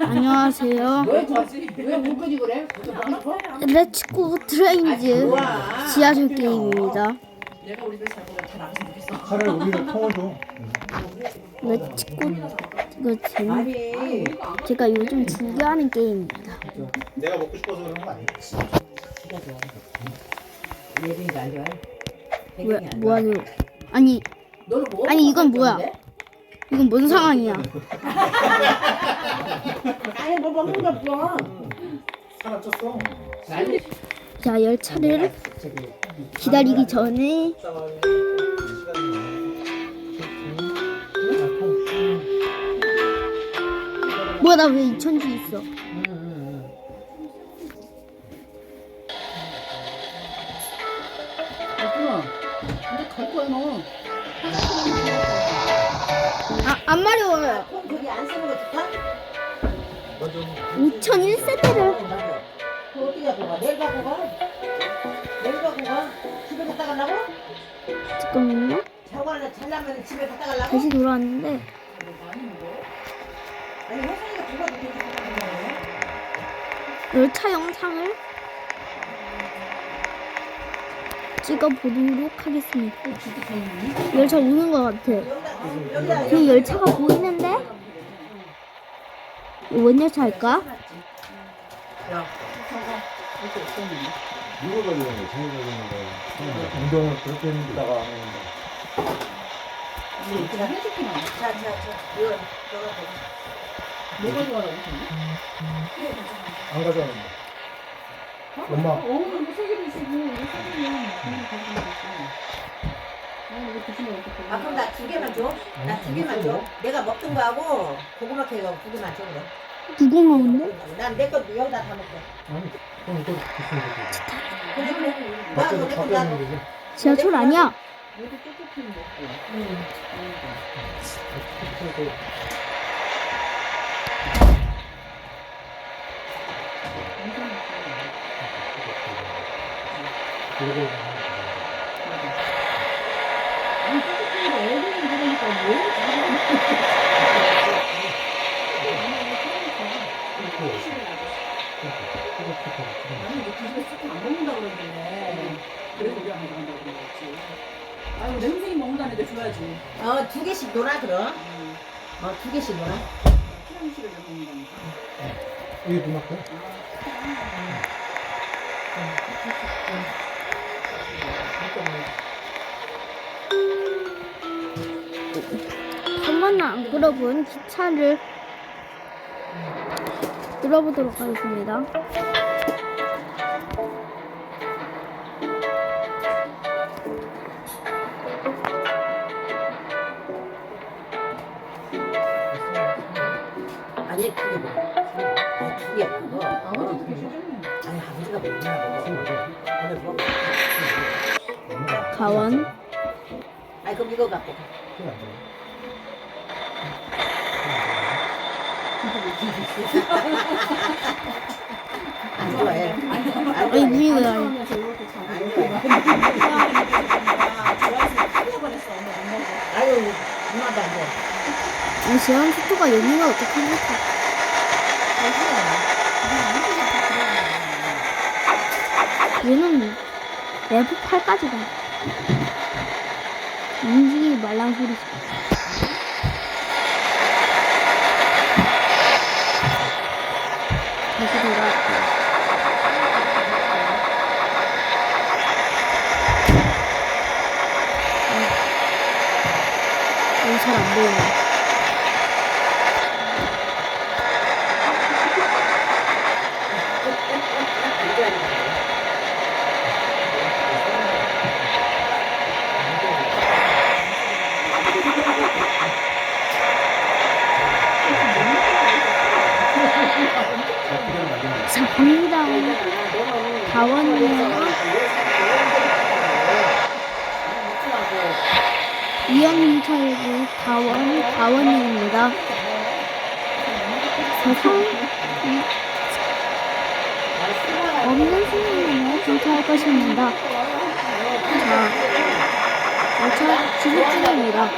안녕하세요. 왜 저지? 왜 웅크지 그래? 그거 먹고 싶어? 렛츠고 트레인즈. 지하철 게임입니다. 내가 우리 집잘 보면 다 나가서 먹겠어. 차라리 우리가 통을 줘. 렛츠고 이거 재미. 제가 요즘 즐겨 하는 게임입니다. 내가 먹고 싶어서 그런 거안 좋아해? 왜 뭐하세요? 아니 뭐? 아니, 이건 뭐야? 이건 뭔 상황이야? 아니 뭐 먹는 거 없어. 사람 쪘어. 자 열차를 기다리기 전에 뭐야 나왜 2천주 있어? 근데 갈 거야 너. 아안 마려워요. 폰 저기 안 쓰는 거 좋다? 5001세대를 그 어디 갖고 가? 내일 갖고 가? 내일 갖고 가? 집에 갔다 가려고? 잠깐만요. 하나 잘라면 집에 갔다 가려고? 다시 돌아왔는데? 열차 영상을 찍어 보도록 하겠습니다. 열차 오는 것 같아. 그 열차가 보이는데 뭔 열차일까? 야, 이거 가지고 있는 거, 저거 가지고 있는 거. 운동을 그렇게 했다가 안 했는데. 자, 자, 자, 이거 저거 뭐가 좋아요? 안 가져왔는데. 엄마. 어, 이거 세 개를 쓰고 이거 쓰면 그냥 아, 이거 드시면 어떡해? 아 그럼 나 두 개만 줘? 나 두 개만 줘? 내가 먹던 거하고 고구마 케이크 두 개만 줘 그래 누구 먹는데? 난내거 여기다 다 먹게 아니, 그럼 이거 비싼 거지. 그래 그래 나도 밖에서 내거 밖에 나도 하는 거지. 지하철 아니야? 얘도 쪼꼬피 먹고. 그리고 그리고 그러니까 안 먹는다. 그래서 우리 그런 거지. 아유, 내 선생님 먹는다는데 줘야지. 어 두 개씩 놀아 그럼 어두 개씩 놀아 피랑시를 먹는다니까. 이게 누나 거? 한 번도 안 끌어본 기차를 끌어보도록 하겠습니다. 아버지 싫잖아요. 아니 아버지가 먹나 먹어 가원 아니 그럼 이거 갖고 가 안 좋아해 안 아니. 안 좋아해 아유 누나도 안 좋아해 아니 제한 속도가 여기가 어떡합니까? 얘는 레벨 8까지 가. 움직이기 말랑 소리. 다시 돌아갈게요. 여기 잘안 보이네. 다원이에요. 이연차이고 다원, 다원입니다. 세상 없는 순간에 정차할 것입니다. 자, 열차 진입 중입니다.